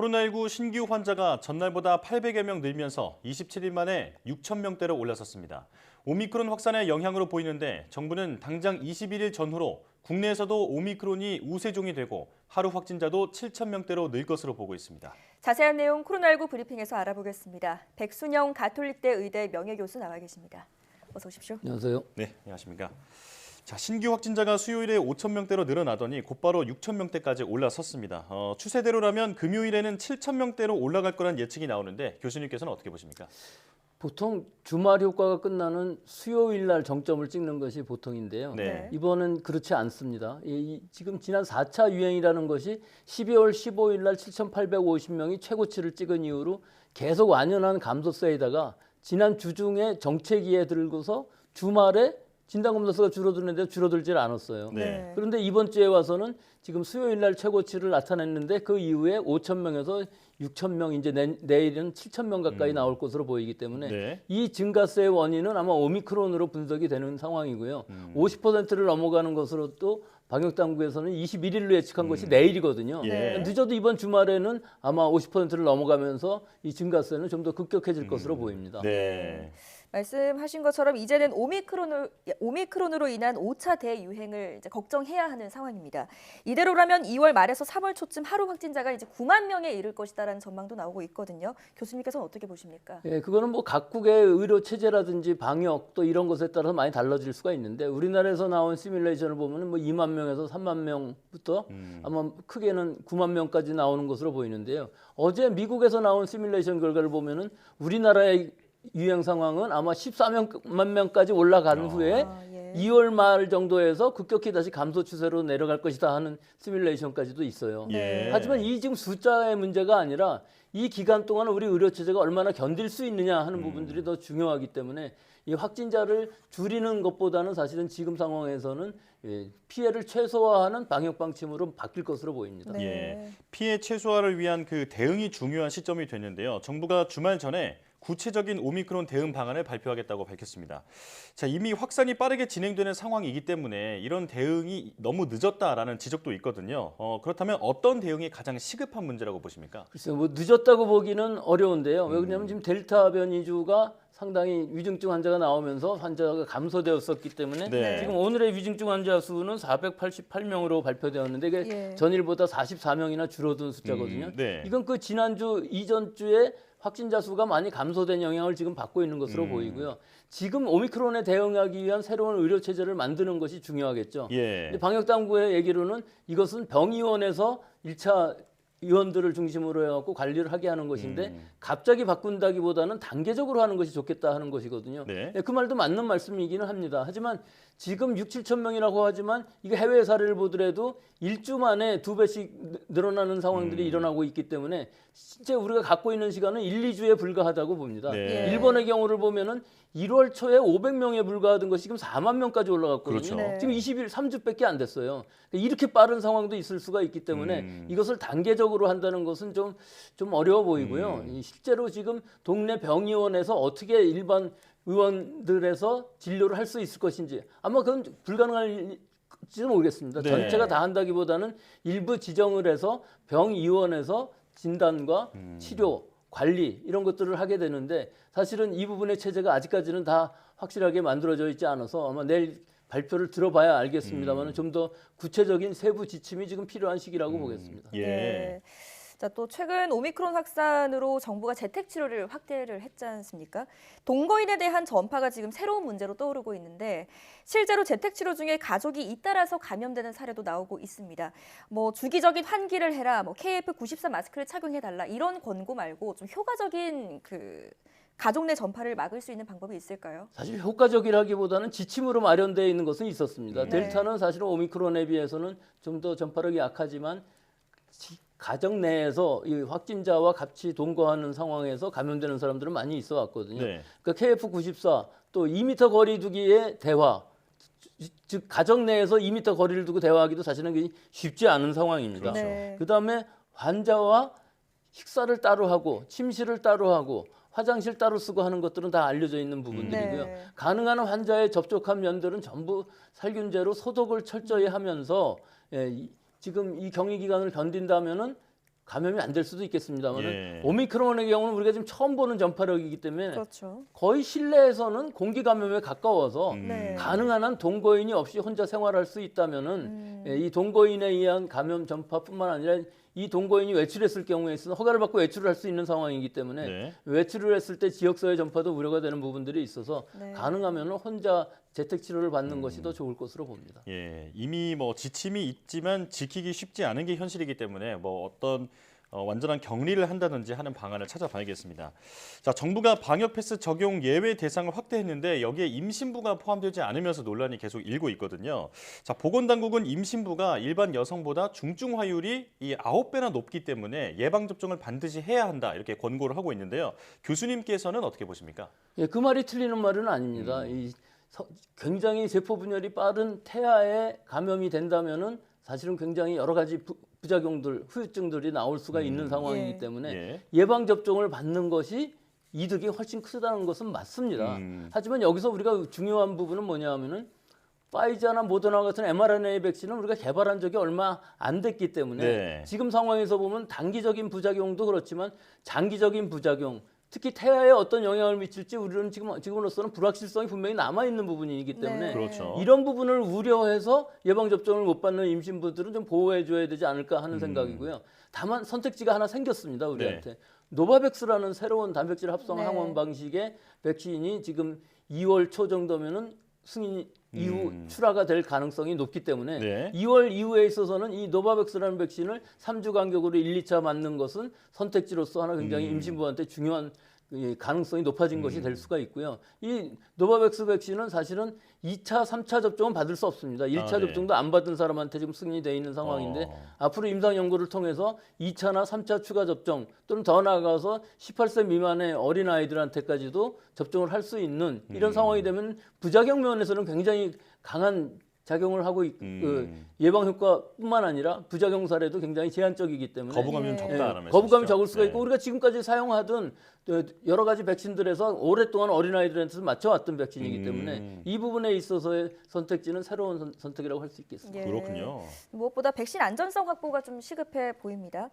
코로나19 신규 환자가 전날보다 800여 명 늘면서 27일 만에 6천 명대로 올라섰습니다. 오미크론 확산의 영향으로 보이는데 정부는 당장 21일 전후로 국내에서도 오미크론이 우세종이 되고 하루 확진자도 7천 명대로 늘 것으로 보고 있습니다. 자세한 내용 코로나19 브리핑에서 알아보겠습니다. 백순영 가톨릭대 의대 명예교수 나와 계십니다. 어서 오십시오. 안녕하세요. 네, 안녕하십니까. 자, 신규 확진자가 수요일에 5천 명대로 늘어나더니 곧바로 6천 명대까지 올라섰습니다. 어, 추세대로라면 금요일에는 7천 명대로 올라갈 거란 예측이 나오는데 교수님께서는 어떻게 보십니까? 보통 주말 효과가 끝나는 수요일 날 정점을 찍는 것이 보통인데요. 네. 이번은 그렇지 않습니다. 이, 이- 지금 지난 4차 유행이라는 것이 12월 15일 날 7,850명이 최고치를 찍은 이후로 계속 완연한 감소세에다가 지난 주중에 정체기에 들고서 주말에 진단검사 수가 줄어드는데 줄어들질 않았어요. 네. 그런데 이번 주에 와서는 지금 수요일 날 최고치를 나타냈는데 그 이후에 5천 명에서 6천 명 이제 내, 내일은 7천 명 가까이 나올 것으로 보이기 때문에 네. 이 증가세의 원인은 아마 오미크론으로 분석이 되는 상황이고요. 50%를 넘어가는 것으로 또 방역 당국에서는 21일로 예측한 것이 내일이거든요. 예. 늦어도 이번 주말에는 아마 50%를 넘어가면서 이 증가세는 좀 더 급격해질 것으로 보입니다. 네. 말씀하신 것처럼 이제는 오미크론으로, 오미크론으로 인한 5차 대유행을 이제 걱정해야 하는 상황입니다. 이대로라면 2월 말에서 3월 초쯤 하루 확진자가 이제 9만 명에 이를 것이다라는 전망도 나오고 있거든요. 교수님께서는 어떻게 보십니까? 예, 그거는 뭐 각국의 의료 체제라든지 방역 또 이런 것에 따라서 많이 달라질 수가 있는데 우리나라에서 나온 시뮬레이션을 보면은 뭐 2만 명에서 3만 명부터 아마 크게는 9만 명까지 나오는 것으로 보이는데요. 어제 미국에서 나온 시뮬레이션 결과를 보면은 우리나라의 유행 상황은 아마 14만 명까지 올라간 후에 아, 예. 2월 말 정도에서 급격히 다시 감소 추세로 내려갈 것이다 하는 시뮬레이션까지도 있어요. 예. 하지만 이 지금 숫자의 문제가 아니라 이 기간 동안 우리 의료 체제가 얼마나 견딜 수 있느냐 하는 부분들이 더 중요하기 때문에 이 확진자를 줄이는 것보다는 사실은 지금 상황에서는 예, 피해를 최소화하는 방역 방침으로 바뀔 것으로 보입니다. 네. 예. 피해 최소화를 위한 그 대응이 중요한 시점이 됐는데요. 정부가 주말 전에 구체적인 오미크론 대응 방안을 발표하겠다고 밝혔습니다. 자, 이미 확산이 빠르게 진행되는 상황이기 때문에 이런 대응이 너무 늦었다라는 지적도 있거든요. 어, 그렇다면 어떤 대응이 가장 시급한 문제라고 보십니까? 글쎄요, 뭐 늦었다고 보기는 어려운데요. 왜냐하면 지금 델타 변이주가 상당히 위중증 환자가 나오면서 환자가 감소되었었기 때문에 네. 지금 오늘의 위중증 환자 수는 488명으로 발표되었는데 이게 예. 전일보다 44명이나 줄어든 숫자거든요. 음, 네. 이건 그 지난주 이전 주에 확진자 수가 많이 감소된 영향을 지금 받고 있는 것으로 음. 보이고요. 지금 오미크론에 대응하기 위한 새로운 의료 체제를 만드는 것이 중요하겠죠. 예. 방역 당국의 얘기로는 이것은 병의원에서 1차 의원들을 중심으로 해갖고 관리를 하게 하는 것인데 음. 갑자기 바꾼다기보다는 단계적으로 하는 것이 좋겠다 하는 것이거든요. 네. 예, 그 말도 맞는 말씀이기는 합니다. 하지만 지금 6, 7천 명이라고 하지만 이게 해외 사례를 보더라도 일주 만에 두 배씩 느- 늘어나는 상황들이 음. 일어나고 있기 때문에 실제 우리가 갖고 있는 시간은 1, 2주에 불과하다고 봅니다. 네. 예. 일본의 경우를 보면은 1월 초에 500명에 불과하던 것이 지금 4만 명까지 올라갔거든요. 그렇죠. 네. 지금 20일 3주밖에 안 됐어요. 이렇게 빠른 상황도 있을 수가 있기 때문에 음. 이것을 단계적으로 한다는 것은 좀 좀 어려워 보이고요. 음. 이 실제로 지금 동네 병의원에서 어떻게 일반 의원들에서 진료를 할 수 있을 것인지 아마 그건 불가능할지도 모르겠습니다. 네. 전체가 다 한다기보다는 일부 지정을 해서 병의원에서 진단과 음. 치료, 관리 이런 것들을 하게 되는데 사실은 이 부분의 체제가 아직까지는 다 확실하게 만들어져 있지 않아서 아마 내일 발표를 들어봐야 알겠습니다만 음. 좀더 구체적인 세부 지침이 지금 필요한 시기라고 보겠습니다. 예. 네. 자, 또 최근 오미크론 확산으로 정부가 재택 치료를 확대를 했지 않습니까? 동거인에 대한 전파가 지금 새로운 문제로 떠오르고 있는데 실제로 재택 치료 중에 가족이 잇따라서 감염되는 사례도 나오고 있습니다. 뭐 주기적인 환기를 해라, 뭐 KF94 마스크를 착용해 달라 이런 권고 말고 좀 효과적인 그 가족 내 전파를 막을 수 있는 방법이 있을까요? 사실 효과적이라기보다는 지침으로 마련되어 있는 것은 있었습니다. 네. 델타는 사실은 오미크론에 비해서는 좀 더 전파력이 약하지만 지- 가정 내에서 이 확진자와 같이 동거하는 상황에서 감염되는 사람들은 많이 있어 왔거든요. 네. 그러니까 KF94 또 2m 거리 두기의 대화 즉- 즉 가정 내에서 2m 거리를 두고 대화하기도 사실은 쉽지 않은 상황입니다. 그렇죠. 네. 그다음에 환자와 식사를 따로 하고 침실을 따로 하고 화장실 따로 쓰고 하는 것들은 다 알려져 있는 부분들이고요. 네. 가능한 한 환자의 접촉한 면들은 전부 살균제로 소독을 철저히 하면서 예, 이- 지금 이 격리 기간을 견딘다면은 감염이 안 될 수도 있겠습니다만 예. 오미크론의 경우는 우리가 지금 처음 보는 전파력이기 때문에 그렇죠. 거의 실내에서는 공기 감염에 가까워서 음. 네. 가능한 한 동거인이 없이 혼자 생활할 수 있다면은 음. 예, 이 동거인에 의한 감염 전파뿐만 아니라 이 동거인이 외출했을 경우에 있어서 허가를 받고 외출을 할 수 있는 상황이기 때문에 네. 외출을 했을 때 지역사회 전파도 우려가 되는 부분들이 있어서 네. 가능하면 혼자 재택 치료를 받는 것이 더 좋을 것으로 봅니다. 예, 이미 뭐 지침이 있지만 지키기 쉽지 않은 게 현실이기 때문에 뭐 어떤 어, 완전한 격리를 한다든지 하는 방안을 찾아봐야겠습니다. 자, 정부가 방역 패스 적용 예외 대상을 확대했는데 여기에 임신부가 포함되지 않으면서 논란이 계속 일고 있거든요. 자, 보건당국은 임신부가 일반 여성보다 중증 화율이 이 아홉 배나 높기 때문에 예방 접종을 반드시 해야 한다 이렇게 권고를 하고 있는데요. 교수님께서는 어떻게 보십니까? 예, 그 말이 틀리는 말은 아닙니다. 이 서- 굉장히 세포 분열이 빠른 태아에 감염이 된다면은 사실은 굉장히 여러 가지 부, 부작용들, 후유증들이 나올 수가 있는 상황이기 예. 때문에 예. 예방 접종을 받는 것이 이득이 훨씬 크다는 것은 맞습니다. 음. 하지만 여기서 우리가 중요한 부분은 뭐냐면은 파이자나 모더나 같은 mRNA 백신은 우리가 개발한 적이 얼마 안 됐기 때문에 네. 지금 상황에서 보면 단기적인 부작용도 그렇지만 장기적인 부작용 특히 태아에 어떤 영향을 미칠지 우리는 지금 지금으로서는 불확실성이 분명히 남아 있는 부분이기 때문에 네. 그렇죠. 이런 부분을 우려해서 예방 접종을 못 받는 임신부들은 좀 보호해 줘야 되지 않을까 하는 생각이고요. 다만 선택지가 하나 생겼습니다 우리한테 노바백스라는 새로운 단백질 합성 네. 항원 방식의 백신이 지금 2월 초 정도면은 승인 이후 음. 출하가 될 가능성이 높기 때문에 네. 2월 이후에 있어서는 이 노바백스라는 백신을 3주 간격으로 1, 2차 맞는 것은 선택지로서 하나 굉장히 음. 임신부한테 중요한 이 가능성이 높아진 것이 될 수가 있고요. 이 노바백스 백신은 사실은 2차, 3차 접종은 받을 수 없습니다. 1차 아, 네. 접종도 안 받은 사람한테 지금 승인이 돼 있는 상황인데 어. 앞으로 임상 연구를 통해서 2차나 3차 추가 접종 또는 더 나아가서 18세 미만의 어린 아이들한테까지도 접종을 할 수 있는 이런 음. 상황이 되면 부작용 면에서는 굉장히 강한 작용을 하고 있, 음. 그 예방 효과뿐만 아니라 부작용 사례도 굉장히 제한적이기 때문에 거부감이 좀 예. 적다라는 예, 거부감이? 적을 수가 네. 있고 우리가 지금까지 사용하던 또 여러 가지 백신들에서 오랫동안 어린아이들한테 맞춰왔던 백신이기 음. 때문에 이 부분에 있어서의 선택지는 새로운 선, 선택이라고 할 수 있겠습니다. 예. 그렇군요. 무엇보다 백신 안전성 확보가 좀 시급해 보입니다.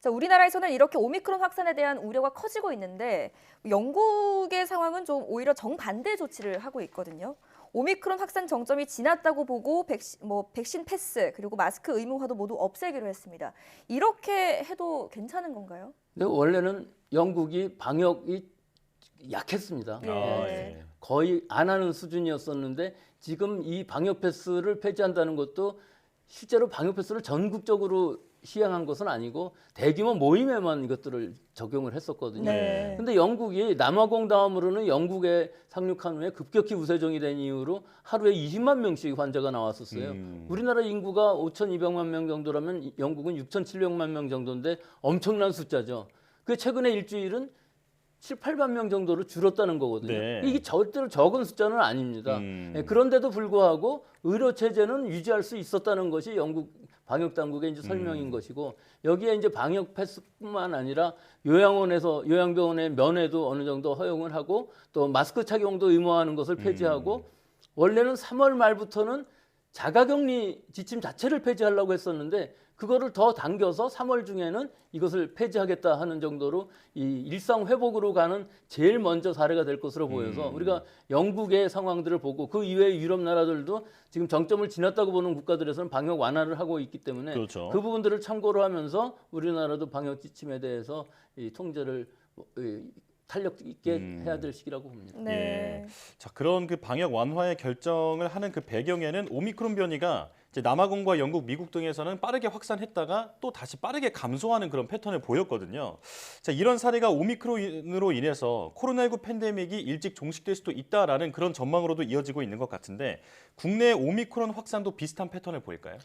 자, 우리나라에서는 이렇게 오미크론 확산에 대한 우려가 커지고 있는데 영국의 상황은 좀 오히려 정반대 조치를 하고 있거든요. 오미크론 확산 정점이 지났다고 보고 백신, 뭐 백신 패스 그리고 마스크 의무화도 모두 없애기로 했습니다. 이렇게 해도 괜찮은 건가요? 근데 원래는 영국이 방역이 약했습니다. 예. 아, 예. 예. 거의 안 하는 수준이었었는데 지금 이 방역 패스를 폐지한다는 것도 실제로 방역 패스를 전국적으로 시행한 것은 아니고 대규모 모임에만 이것들을 적용을 했었거든요. 네. 근데 영국이 남아공 다음으로는 영국에 상륙한 후에 급격히 우세종이 된 이후로 하루에 20만 명씩 환자가 나왔었어요. 음. 우리나라 인구가 5,200만 명 정도라면 영국은 6,700만 명 정도인데 엄청난 숫자죠. 그 최근에 일주일은 7, 8만 명 정도로 줄었다는 거거든요. 네. 이게 절대로 적은 숫자는 아닙니다. 음. 예, 그런데도 불구하고 의료 체제는 유지할 수 있었다는 것이 영국 방역 당국의 이제 설명인 음. 것이고 여기에 이제 방역 패스뿐만 아니라 요양원에서 요양병원의 면회도 어느 정도 허용을 하고 또 마스크 착용도 의무화하는 것을 폐지하고 음. 원래는 3월 말부터는 자가격리 지침 자체를 폐지하려고 했었는데 그거를 더 당겨서 3월 중에는 이것을 폐지하겠다 하는 정도로 이 일상 회복으로 가는 제일 먼저 사례가 될 것으로 보여서 음. 우리가 영국의 상황들을 보고 그 이외의 유럽 나라들도 지금 정점을 지났다고 보는 국가들에서는 방역 완화를 하고 있기 때문에 그렇죠. 그 부분들을 참고로 하면서 우리나라도 방역 지침에 대해서 이 통제를 어, 이 탄력 있게 음. 해야 될 시기라고 봅니다. 네. 자 그런 그 방역 완화의 결정을 하는 그 배경에는 오미크론 변이가 남아공과 영국, 미국 등에서는 빠르게 확산했다가 또 다시 빠르게 감소하는 그런 패턴을 보였거든요. 자 이런 사례가 오미크론으로 인해서 코로나19 팬데믹이 일찍 종식될 수도 있다라는 그런 전망으로도 이어지고 있는 것 같은데 국내 오미크론 확산도 비슷한 패턴을 보일까요?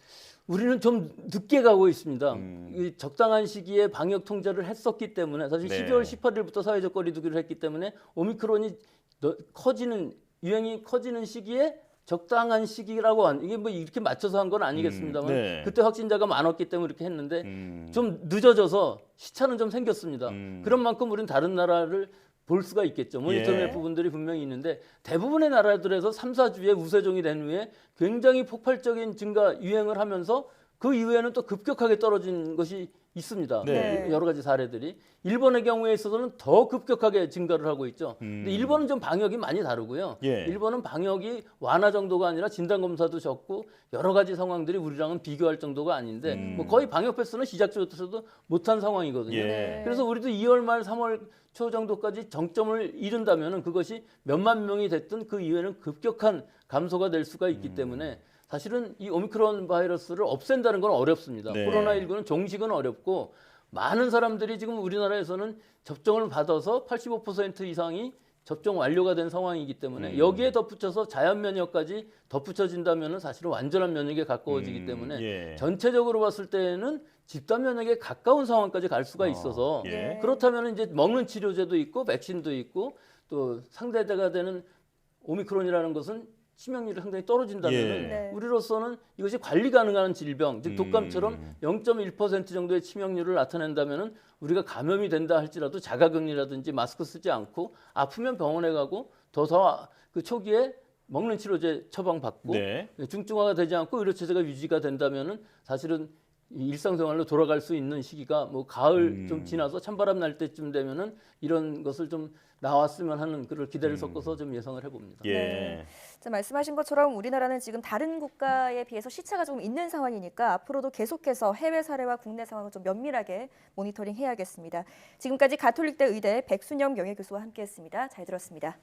우리는 좀 늦게 가고 있습니다. 음. 이 적당한 시기에 방역 통제를 했었기 때문에 사실 네. 12월 18일부터 사회적 거리두기를 했기 때문에 오미크론이 너- 커지는 유행이 커지는 시기에 적당한 시기라고 한 이게 뭐 이렇게 맞춰서 한 건 아니겠습니다만 음, 네. 그때 확진자가 많았기 때문에 이렇게 했는데 음. 좀 늦어져서 시차는 좀 생겼습니다. 음. 그런 만큼 우리는 다른 나라를 볼 수가 있겠죠. 모니터링 예. 할 부분들이 분명히 있는데 대부분의 나라들에서 3, 4주에 우세종이 된 후에 굉장히 폭발적인 증가 유행을 하면서 그 이후에는 또 급격하게 떨어진 것이 있습니다. 네. 여러 가지 사례들이 일본의 경우에 있어서는 더 급격하게 증가를 하고 있죠. 음. 근데 일본은 좀 방역이 많이 다르고요. 예. 일본은 방역이 완화 정도가 아니라 진단 검사도 적고 여러 가지 상황들이 우리랑은 비교할 정도가 아닌데 음. 뭐 거의 방역 패스는 시작부터도 못한 상황이거든요. 예. 그래서 우리도 2월 말 3월 초 정도까지 정점을 이룬다면 은 그것이 몇만 명이 됐든 그 이후에는 급격한 감소가 될 수가 있기 음. 때문에 사실은 이 오미크론 바이러스를 없앤다는 건 어렵습니다. 네. 코로나19는 종식은 어렵고 많은 사람들이 지금 우리나라에서는 접종을 받아서 85% 이상이 접종 완료가 된 상황이기 때문에 음. 여기에 덧붙여서 자연 면역까지 덧붙여진다면은 사실은 완전한 면역에 가까워지기 음, 때문에 예. 전체적으로 봤을 때는 집단 면역에 가까운 상황까지 갈 수가 어, 있어서 예. 그렇다면 이제 먹는 치료제도 있고 백신도 있고 또 상대가 되는 오미크론이라는 것은 치명률이 상당히 떨어진다면 예. 네. 우리로서는 이것이 관리 가능한 질병, 즉 독감처럼 음. 0.1% 정도의 치명률을 나타낸다면은 우리가 감염이 된다 할지라도 자가격리라든지 마스크 쓰지 않고 아프면 병원에 가고 더그 초기에 먹는 치료제 처방 받고 네. 중증화가 되지 않고 의료 체제가 유지가 된다면은 사실은 이 일상생활로 돌아갈 수 있는 시기가 뭐 가을 음. 좀 지나서 찬바람 날 때쯤 되면은 이런 것을 좀 나왔으면 하는 그런 기대를 음. 섞어서 좀 예상을 해봅니다. 예. 네. 자, 말씀하신 것처럼 우리나라는 지금 다른 국가에 비해서 시차가 조금 있는 상황이니까 앞으로도 계속해서 해외 사례와 국내 상황을 좀 면밀하게 모니터링 해야겠습니다. 지금까지 가톨릭대 의대 백순영 명예교수와 함께했습니다. 잘 들었습니다.